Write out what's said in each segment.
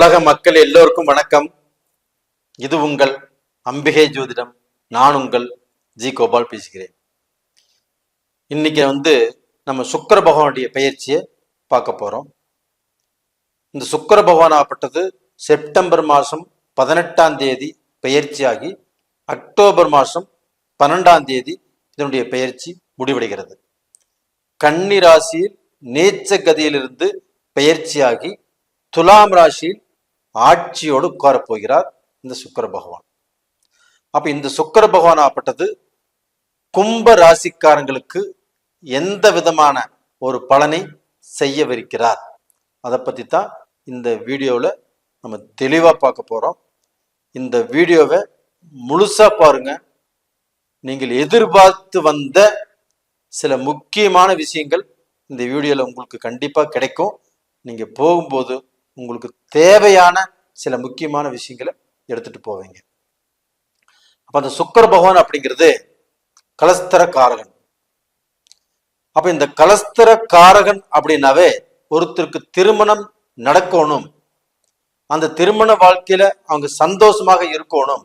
உலக மக்கள் எல்லோருக்கும் வணக்கம். இது உங்கள் அம்பிகை ஜோதிடம். நான் உங்கள் ஜி கோபால் பேசுகிறேன். இன்னைக்கு வந்து நம்ம சுக்கர பகவானுடைய பயிற்சியை பார்க்க போறோம். இந்த சுக்கர பகவான் ஆப்பட்டது செப்டம்பர் மாதம் பதினெட்டாம் தேதி பயிற்சியாகி அக்டோபர் மாதம் பன்னெண்டாம் தேதி இதனுடைய பயிற்சி முடிவடைகிறது. கன்னி ராசியில் நீச்ச கதியிலிருந்து பெயர்ச்சியாகி துலாம் ராசியில் ஆட்சியோடு உட்காரப் போகிறார் இந்த சுக்கர பகவான். அப்ப இந்த சுக்கர பகவான் ஆப்பட்டது கும்ப ராசிக்காரங்களுக்கு எந்த விதமான ஒரு பலனை செய்யவிருக்கிறார்? அதை பற்றி தான் இந்த வீடியோவில் நம்ம தெளிவாக பார்க்க போகிறோம் இந்த வீடியோவை முழுசாக பாருங்கள் நீங்கள் எதிர்பார்த்து வந்த சில முக்கியமான விஷயங்கள் இந்த வீடியோவில் உங்களுக்கு கண்டிப்பாக கிடைக்கும். நீங்கள் போகும்போது உங்களுக்கு தேவையான சில முக்கியமான விஷயங்களை எடுத்துட்டு போவீங்க. அப்போ அந்த சுக்கர பகவான் அப்படிங்கிறது கலஸ்தர காரகன் அப்ப இந்த கலஸ்தர காரகன் அப்படின்னாவே ஒருத்தருக்கு திருமணம் நடக்கணும். அந்த திருமண வாழ்க்கையில அவங்க சந்தோஷமாக இருக்கணும்.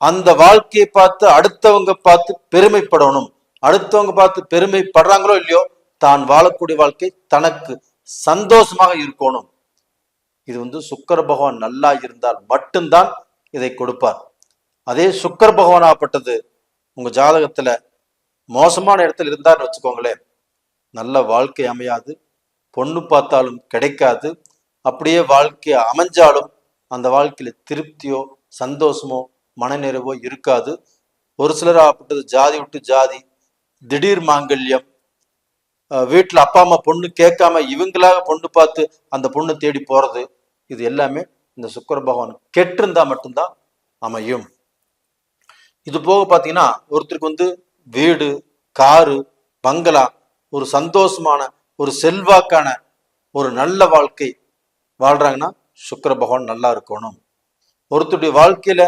அந்த வாழ்க்கையை பார்த்து அடுத்தவங்க பார்த்து பெருமைப்படணும். அடுத்தவங்க பார்த்து பெருமைப்படுறாங்களோ இல்லையோ தான் வாழக்கூடிய வாழ்க்கை தனக்கு சந்தோஷமாக இருக்கணும். இது வந்து சுக்கர பகவான் நல்லா இருந்தால் மட்டும்தான் இதை கொடுப்பார். அதே சுக்கர பகவானாகப்பட்டது உங்க ஜாதகத்துல மோசமான இடத்துல இருந்தார்னு வச்சுக்கோங்களேன் நல்ல வாழ்க்கை அமையாது பொண்ணு பார்த்தாலும் கிடைக்காது அப்படியே வாழ்க்கை அமைஞ்சாலும் அந்த வாழ்க்கையில திருப்தியோ சந்தோஷமோ மனநிறைவோ இருக்காது. ஒரு சிலர் ஆகப்பட்டது ஜாதி விட்டு ஜாதி திடீர் மாங்கல்யம் வீட்டில் அப்பா அம்மா பொண்ணு கேட்காம இவங்களாக பொண்ணு பார்த்து அந்த பொண்ணு தேடி போறது இது எல்லாமே இந்த சுக்கர பகவான் கெட்டிருந்தா மட்டும்தான் அமையும். இது போக பாத்தீங்கன்னா ஒருத்தருக்கு வந்து வீடு காரு பங்களா ஒரு சந்தோஷமான ஒரு செல்வாக்கான ஒரு நல்ல வாழ்க்கை வாழ்றாங்கன்னா சுக்கர பகவான் நல்லா இருக்கணும். ஒருத்தருடைய வாழ்க்கையில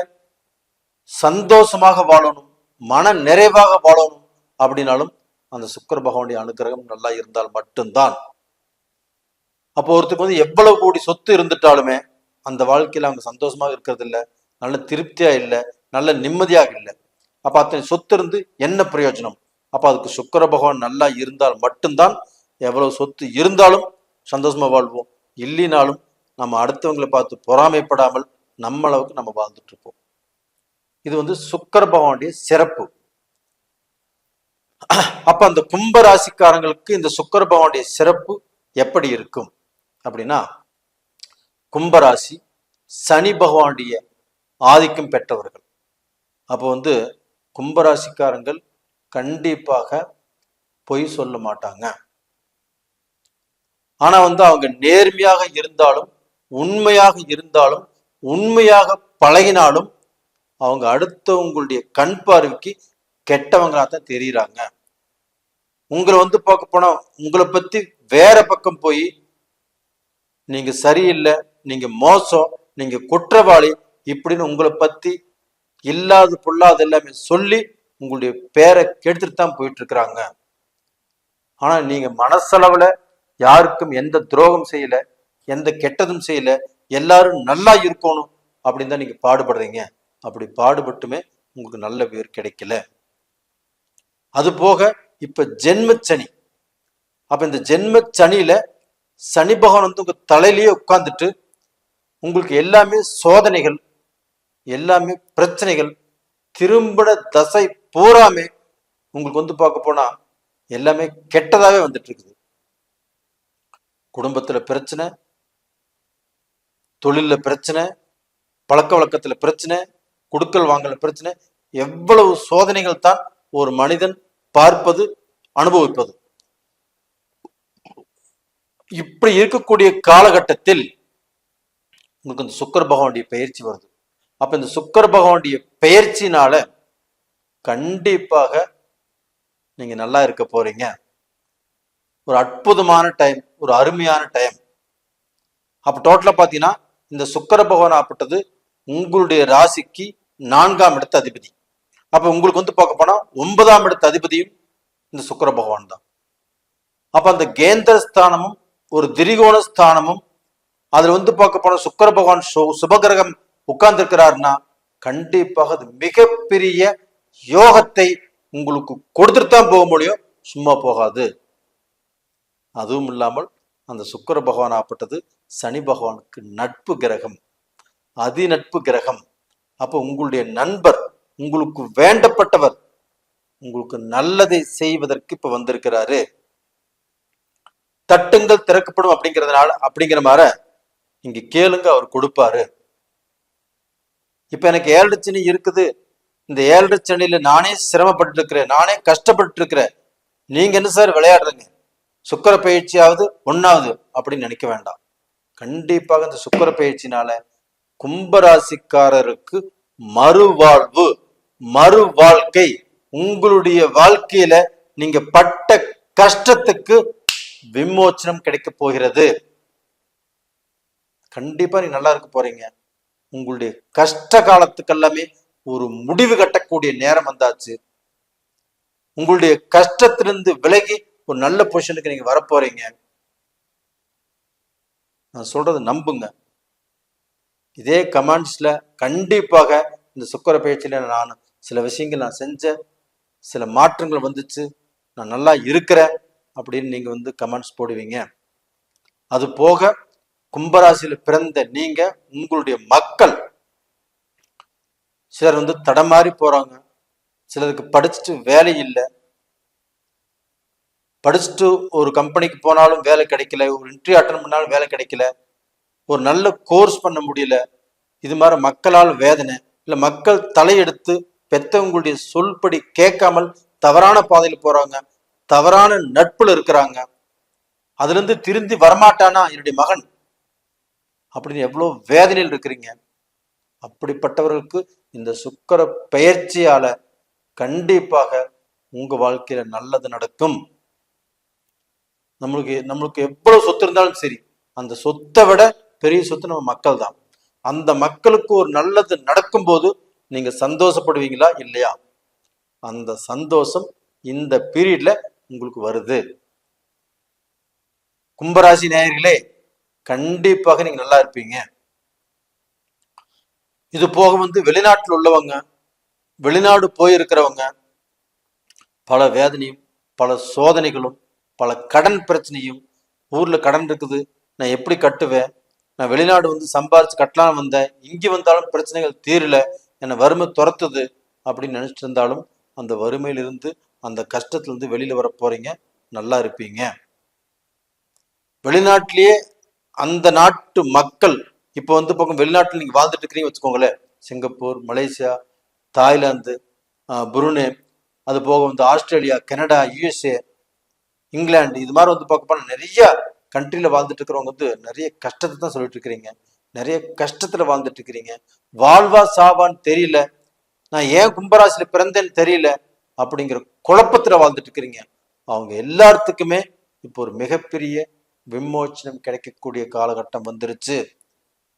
சந்தோஷமாக வாழணும் மன நிறைவாக வாழணும் அப்படின்னாலும் அந்த சுக்கர பகவானுடைய அனுகிரகம் நல்லா இருந்தால் மட்டும்தான். அப்போ ஒருத்தருக்கு வந்து எவ்வளவு கோடி சொத்து இருந்துட்டாலுமே அந்த வாழ்க்கையில அவங்க சந்தோஷமாக இருக்கிறது இல்லை நல்ல திருப்தியா இல்லை. நல்ல நிம்மதியாக இல்லை. அப்ப அத்தனை சொத்து இருந்து என்ன பிரயோஜனம்? அப்ப அதுக்கு சுக்கர பகவான் நல்லா இருந்தால் மட்டும்தான் எவ்வளவு சொத்து இருந்தாலும் சந்தோஷமா வாழ்வோம். இல்லைனாலும் நம்ம அடுத்தவங்களை பார்த்து பொறாமைப்படாமல் நம்ம அளவுக்கு நம்ம வாழ்ந்துட்டு இருப்போம். இது வந்து சுக்கர பகவானுடைய சிறப்பு. அப்ப அந்த கும்ப ராசிக்காரங்களுக்கு இந்த சுக்கர பகவானுடைய சிறப்பு எப்படி இருக்கும்? அப்படின்னா கும்பராசி சனி பகவானுடைய ஆதிக்கம் பெற்றவர்கள். அப்போ வந்து கும்பராசிக்காரங்கள் கண்டிப்பாக பொய் சொல்ல மாட்டாங்க. ஆனா வந்து அவங்க நேர்மையாக இருந்தாலும் உண்மையாக இருந்தாலும் உண்மையாக பழகினாலும் அவங்க அடுத்தவங்களுடைய கண் பார்வைக்கு கெட்டவங்களாதான் தெரியுறாங்க. உங்களை வந்து பார்க்க போனா உங்களை பத்தி வேற பக்கம் போய் நீங்க சரியில்லை நீங்க மோசம் நீங்க குற்றவாளி இப்படின்னு உங்களை பத்தி இல்லாது பொல்லாது எல்லாமே சொல்லி உங்களுடைய பேரை கெடுத்துட்டு தான் போயிட்டு இருக்கிறாங்க ஆனா நீங்க மனசளவுல யாருக்கும் எந்த துரோகம் செய்யல எந்த கெட்டதும் செய்யல எல்லாரும் நல்லா இருக்கணும் அப்படின்னு தான் நீங்க பாடுபடுறீங்க. அப்படி பாடுபட்டுமே உங்களுக்கு நல்ல பேர் கிடைக்கல. அது போக இப்ப ஜென்மச்சனி. அப்ப இந்த ஜென்மச்சனியில சனி பகவான் வந்து உங்க தலையிலேயே உட்கார்ந்துட்டு உங்களுக்கு எல்லாமே சோதனைகள் எல்லாமே பிரச்சனைகள் திரும்பின தசை பூராமே உங்களுக்கு வந்து பார்க்க போனா எல்லாமே கெட்டதாவே வந்துட்டு இருக்குது. குடும்பத்துல பிரச்சனை தொழில்ல பிரச்சனை பழக்க வழக்கத்துல பிரச்சனை குடுக்கல் வாங்கல பிரச்சனை எவ்வளவு சோதனைகள் தான் ஒரு மனிதன் பார்ப்பது அனுபவிப்பது. இப்படி இருக்கக்கூடிய காலகட்டத்தில் உங்களுக்கு இந்த சுக்கர பகவானுடைய பயிற்சி வருது. அப்ப இந்த சுக்கர பகவானுடைய பயிற்சினால கண்டிப்பாக நீங்க நல்லா இருக்க போறீங்க. ஒரு அற்புதமான டைம் ஒரு அருமையான டைம் அப்ப டோட்டலா பாத்தீங்கன்னா இந்த சுக்கர பகவான் ஆப்பட்டது உங்களுடைய ராசிக்கு நான்காம் இடத்த அதிபதி. அப்ப உங்களுக்கு வந்து பார்க்க போனா ஒன்பதாம் இடத்த அதிபதியும் இந்த சுக்கர பகவான் தான். அப்ப அந்த கேந்திர ஸ்தானமும் ஒரு திரிகோண ஸ்தானமும் அதுல வந்து பார்க்க போன சுக்கர பகவான் சுபகிரகம் உட்கார்ந்துருக்கிறார்னா கண்டிப்பாக அது மிகப்பெரிய யோகத்தை உங்களுக்கு கொடுத்துட்டு தான் போக முடியும். சும்மா போகாது. அதுவும் இல்லாமல் அந்த சுக்கர பகவான் ஆப்பட்டது சனி பகவானுக்கு நட்பு கிரகம் அதி நட்பு கிரகம். அப்போ உங்களுடைய நண்பர் உங்களுக்கு வேண்டப்பட்டவர் உங்களுக்கு நல்லதை செய்வதற்கு இப்ப வந்திருக்கிறாரு. தட்டுங்கள் திறக்கப்படும் அப்படிங்கிறதுனால அப்படிங்கிற மாதிரி இங்க கேளுங்க அவர் கொடுப்பாரு. இப்ப எனக்கு ஏழரை சனி இருக்குது. இந்த ஏழரை சனியில நானே சிரமப்பட்டு இருக்கிறேன் நானே கஷ்டப்பட்டு இருக்கிறேன் நீங்க என்ன சார் விளையாடுறீங்க? சுக்கர பயிற்சியாவது ஒன்னாவது அப்படின்னு நினைக்க வேண்டாம். கண்டிப்பாக இந்த சுக்கர பயிற்சினால கும்பராசிக்காரருக்கு மறுவாழ்வு மறு வாழ்க்கை. உங்களுடைய வாழ்க்கையில நீங்க பட்ட கஷ்டத்துக்கு விமோச்சனம் கிடைக்க போகிறது. கண்டிப்பா நீங்க நல்லா இருக்க போறீங்க. உங்களுடைய கஷ்ட காலத்துக்கு எல்லாமே ஒரு முடிவு கட்டக்கூடிய நேரம் வந்தாச்சு. உங்களுடைய கஷ்டத்திலிருந்து விலகி ஒரு நல்ல பொசிஷனுக்கு நீங்க வரப்போறீங்க நான் சொல்றது நம்புங்க. இதே கமெண்ட்ஸ்ல கண்டிப்பாக இந்த சுக்கர பயிற்சியில நான் சில விஷயங்கள் நான் செஞ்ச சில மாற்றங்கள் வந்துச்சு. நான் நல்லா இருக்கிறேன். அப்படின்னு நீங்க வந்து கமெண்ட்ஸ் போடுவீங்க. அது போக கும்பராசியில் பிறந்த நீங்க உங்களுடைய மக்கள் சிலர் வந்து தடமாறி போறாங்க. சிலருக்கு படிச்சுட்டு வேலை இல்லை. படிச்சுட்டு ஒரு கம்பெனிக்கு போனாலும் வேலை கிடைக்கல. ஒரு இன்டர்வியூ அட்டன் பண்ணாலும் வேலை கிடைக்கல. ஒரு நல்ல கோர்ஸ் பண்ண முடியல. இது மாதிரி மக்களால் வேதனை. இல்லை மக்கள் தலையெடுத்து பெற்றவங்களுடைய சொல்படி கேட்காமல் தவறான பாதையில் போறாங்க. தவறான நட்புல இருக்கிறாங்க. அதுல இருந்து திருந்தி வரமாட்டானா என்னுடைய மகன்? அப்படின்னு எவ்வளவு வேதனையில் இருக்கிறீங்க. அப்படிப்பட்டவர்களுக்கு இந்த சுக்கர பெயர்ச்சியால கண்டிப்பாக உங்க வாழ்க்கையில நல்லது நடக்கும். நம்மளுக்கு நம்மளுக்கு எவ்வளவு சொத்து இருந்தாலும் சரி அந்த சொத்தை விட பெரிய சொத்து நம்ம மக்கள் தான். அந்த மக்களுக்கு ஒரு நல்லது நடக்கும் போது நீங்க சந்தோஷப்படுவீங்களா இல்லையா? அந்த சந்தோஷம் இந்த பீரியட்ல உங்களுக்கு வருது. கும்பராசி நேயர்களே கண்டிப்பாக நீங்க நல்லா இருப்பீங்க. இது போக வந்து வெளிநாட்டில் உள்ளவங்க வெளிநாடு போயிருக்கிறவங்க பல வேதனையும் பல சோதனைகளும் பல கடன் பிரச்சனையும் ஊர்ல கடன் இருக்குது நான் எப்படி கட்டுவேன்? நான் வெளிநாடு வந்து சம்பாரிச்சு கட்டலாம் வந்தேன் இங்கே வந்தாலும் பிரச்சனைகள் தீரல என்னை வறுமை துரத்துது அப்படின்னு நினைச்சிட்டு இருந்தாலும் அந்த வறுமையிலிருந்து அந்த கஷ்டத்துலேருந்து வெளியில வர போறீங்க நல்லா இருப்பீங்க. வெளிநாட்டிலேயே அந்த நாட்டு மக்கள் இப்போ வந்து பக்கம் வெளிநாட்டில் நீங்க வாழ்ந்துட்டு இருக்கிறீங்க வச்சுக்கோங்களேன். சிங்கப்பூர் மலேசியா தாய்லாந்து புருனே அது போக வந்து ஆஸ்திரேலியா கனடா யுஎஸ்ஏ இங்கிலாந்து இது மாதிரி வந்து பார்க்க போனால் நிறைய கண்ட்ரியில் வாழ்ந்துட்டு இருக்கிறவங்க வந்து நிறைய கஷ்டத்தை தான் சொல்லிட்டு இருக்கிறீங்க. நிறைய கஷ்டத்துல வாழ்ந்துட்டு இருக்கிறீங்க. வாழ்வா சாவான்னு தெரியல. நான் ஏன் கும்பராசியில் பிறந்தேன்னு தெரியல. அப்படிங்கிற குழப்பத்துல வாழ்ந்துட்டு இருக்கிறீங்க. அவங்க எல்லாத்துக்குமே இப்போ ஒரு மிகப்பெரிய விமோச்சனம் கிடைக்கக்கூடிய காலகட்டம் வந்துருச்சு.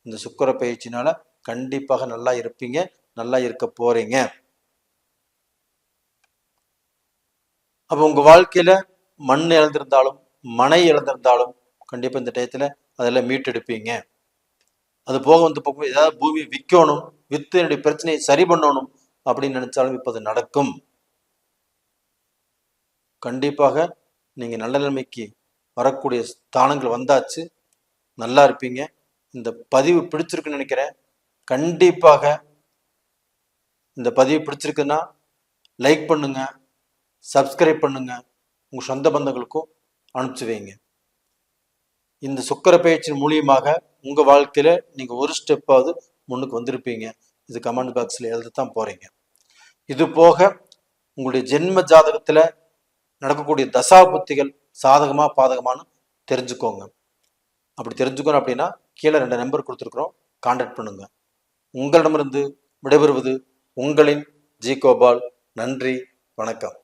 இந்த சுக்கர பயிற்சினால கண்டிப்பாக நல்லா இருப்பீங்க நல்லா இருக்க போறீங்க. அப்போ உங்க வாழ்க்கையில மண் இழந்திருந்தாலும் மனை இழந்திருந்தாலும் கண்டிப்பா இந்த டயத்துல அதெல்லாம் மீட்டெடுப்பீங்க. அது போக வந்து போகும்போது ஏதாவது பூமி விற்கணும் வித்து என்னுடைய பிரச்சனையை சரி பண்ணணும் அப்படின்னு நினைச்சாலும் இப்போ அது நடக்கும். கண்டிப்பாக நீங்கள் நல்ல நிலைமைக்கு வரக்கூடிய ஸ்தானங்கள் வந்தாச்சு. நல்லா இருப்பீங்க. இந்த பதிவு பிடிச்சிருக்குன்னு நினைக்கிறேன். கண்டிப்பாக இந்த பதிவு பிடிச்சிருக்குன்னா லைக் பண்ணுங்க சப்ஸ்கிரைப் பண்ணுங்க. உங்கள் சொந்த பந்தங்களுக்கும் அனுப்பிச்சு வைங்க. இந்த சுக்கர பயிற்சியின் மூலியமாக உங்கள் வாழ்க்கையில் நீங்கள் ஒரு ஸ்டெப்பாவது முன்னுக்கு வந்திருப்பீங்க. இது கமெண்ட் பாக்ஸில் எழுத தான் போகிறீங்க இது போக உங்களுடைய ஜென்ம ஜாதகத்தில் நடக்கக்கூடிய தசா புத்திகள் சாதகமா பாதகமான்னு தெரிஞ்சுக்கோங்க. அப்படி தெரிஞ்சுக்கணும் அப்படின்னா கீழே ரெண்டு நம்பர் கொடுத்துருக்குறோம். கான்டாக்ட் பண்ணுங்க. உங்களிடமிருந்து விடைபெறுவது உங்களின் ஜி கோபால். நன்றி. வணக்கம்.